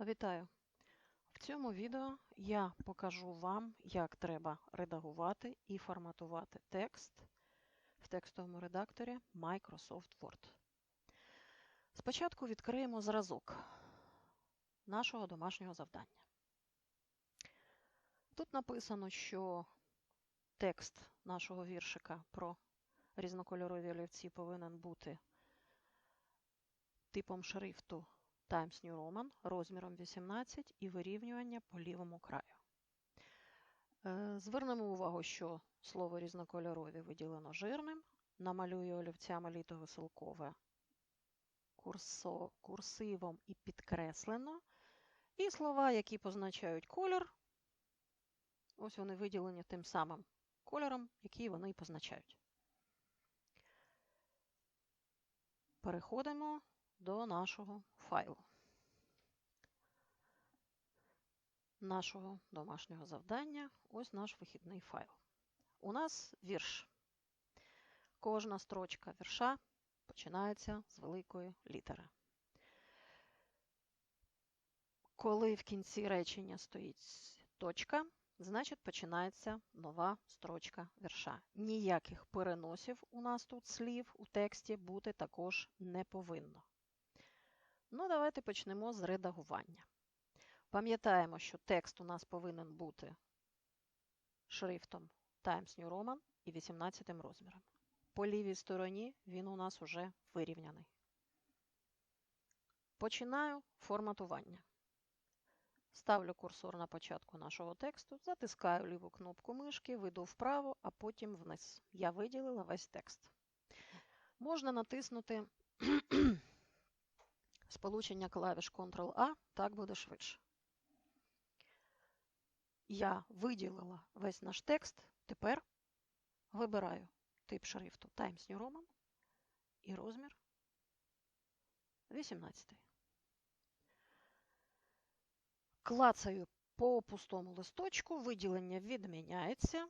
Вітаю! В цьому відео я покажу вам, як треба редагувати і форматувати текст в текстовому редакторі Microsoft Word. Спочатку відкриємо зразок нашого домашнього завдання. Тут написано, що текст нашого віршика про різнокольорові олівці повинен бути типом шрифту Times New Roman розміром 18 і вирівнювання по лівому краю. Е, Звернемо увагу, що слово різнокольорові виділено жирним. Намалюю олівцями літо курсивом і підкреслено. І слова, які позначають колір, ось вони виділені тим самим кольором, який вони і позначають. Переходимо до нашого файлу, нашого домашнього завдання. Ось наш вихідний файл. У нас вірш. Кожна строчка вірша починається з великої літери. Коли в кінці речення стоїть точка, значить починається нова строчка вірша. Ніяких переносів у нас тут слів у тексті бути також не повинно. Ну, давайте почнемо з редагування. Пам'ятаємо, що текст у нас повинен бути шрифтом Times New Roman і 18 розміром. По лівій стороні він у нас уже вирівняний. Починаю форматування. Ставлю курсор на початку нашого тексту, затискаю ліву кнопку мишки, веду вправо, а потім вниз. Я виділила весь текст. Можна натиснути сполучення клавіш Ctrl-A, так буде швидше. Я виділила весь наш текст. Тепер вибираю тип шрифту Times New Roman і розмір 18. Клацаю по пустому листочку, виділення відміняється.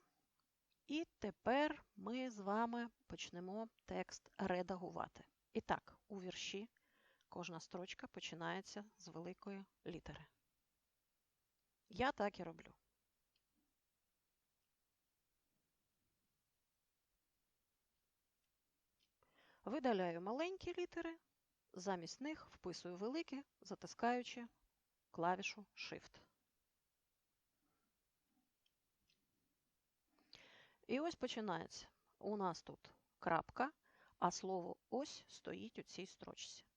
І тепер ми з вами почнемо текст редагувати. І так, у вірші кожна строчка починається з великої літери. Я так і роблю. Видаляю маленькі літери, замість них вписую великі, затискаючи клавішу Shift. І ось починається. У нас тут крапка, а слово ось стоїть у цій строчці.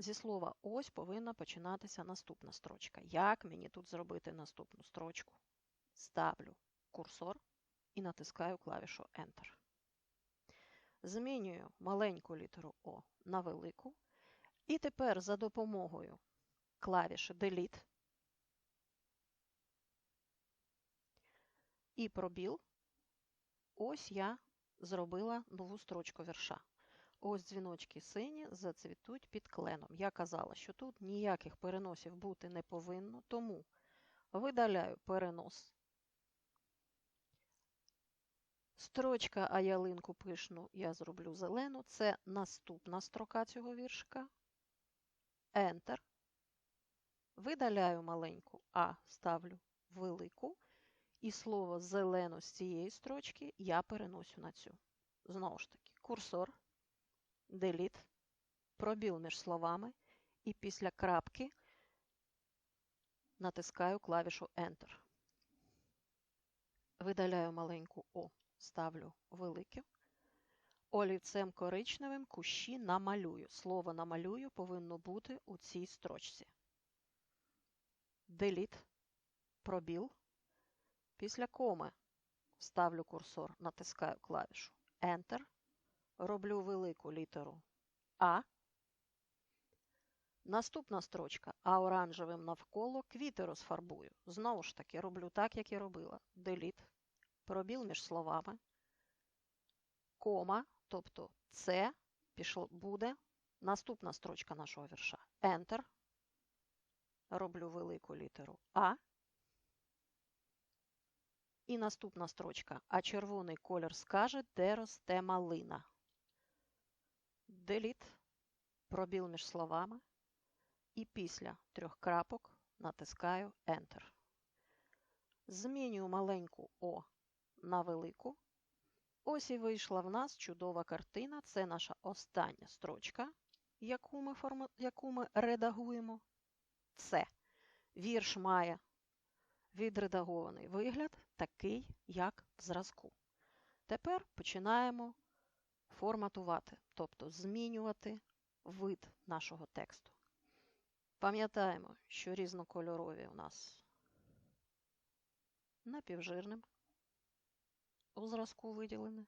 Зі слова ось повинна починатися наступна строчка. Як мені тут зробити наступну строчку? Ставлю курсор і натискаю клавішу Enter. Змінюю маленьку літеру О на велику. І тепер за допомогою клавіші Delete і пробіл. Ось я зробила нову строчку вірша. Ось дзвіночки сині зацвітуть під кленом. Я казала, що тут ніяких переносів бути не повинно, тому видаляю перенос. Строчка, а ялинку пишну я зроблю зелену. Це наступна строка цього віршика. Enter. Видаляю маленьку А, ставлю велику. І слово зелено з цієї строчки я переносю на цю. Знову ж таки, курсор. Delete, пробіл між словами, і після крапки натискаю клавішу Enter. Видаляю маленьку О, ставлю велике. Олівцем коричневим кущі намалюю. Слово намалюю повинно бути у цій строчці. Delete, пробіл. Після коми ставлю курсор, натискаю клавішу Enter роблю велику літеру А. Наступна строчка, а оранжевим навколо квіти розфарбую. Знову ж таки, роблю так, як і робила. Delete, пробіл між словами, кома, тобто це пішло, буде наступна строчка нашого вірша. Enter. Роблю велику літеру А. І наступна строчка. А червоний колір скаже, де росте малина. Delete, пробіл між словами, і після трьох крапок натискаю Enter. Змінюю маленьку О на велику. Ось і вийшла в нас чудова картина. Це наша остання строчка, яку ми, форму... яку ми редагуємо. Це вірш має відредагований вигляд, такий, як в зразку. Тепер починаємо форматувати, тобто змінювати вид нашого тексту. Пам'ятаємо, що різнокольорові у нас напівжирним у зразку виділене.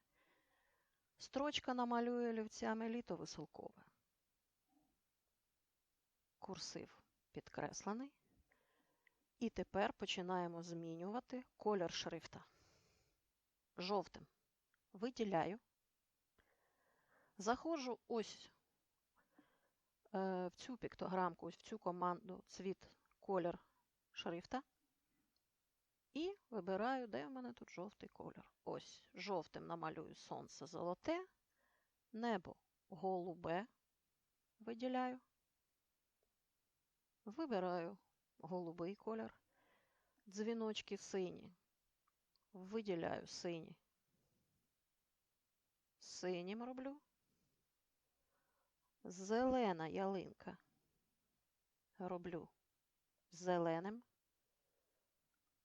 Строчка намалює олівцями літо веселкове. Курсив підкреслений. І тепер починаємо змінювати колір шрифта. Жовтим виділяю. Заходжу ось е, в цю піктограмку, ось в цю команду цвіт колір шрифта. І вибираю, де в мене тут жовтий колір. Ось жовтим намалюю сонце золоте, небо голубе виділяю. Вибираю голубий колір, дзвіночки сині. Виділяю сині. Синім роблю. Зелена ялинка роблю зеленим,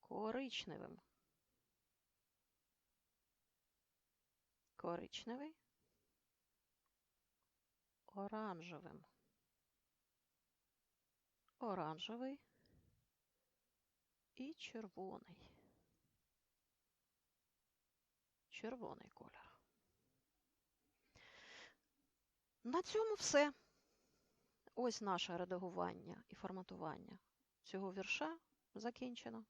коричневим. Коричневий, оранжевим, оранжевий і червоний. Червоний колір. На цьому все. Ось наше редагування і форматування цього вірша закінчено.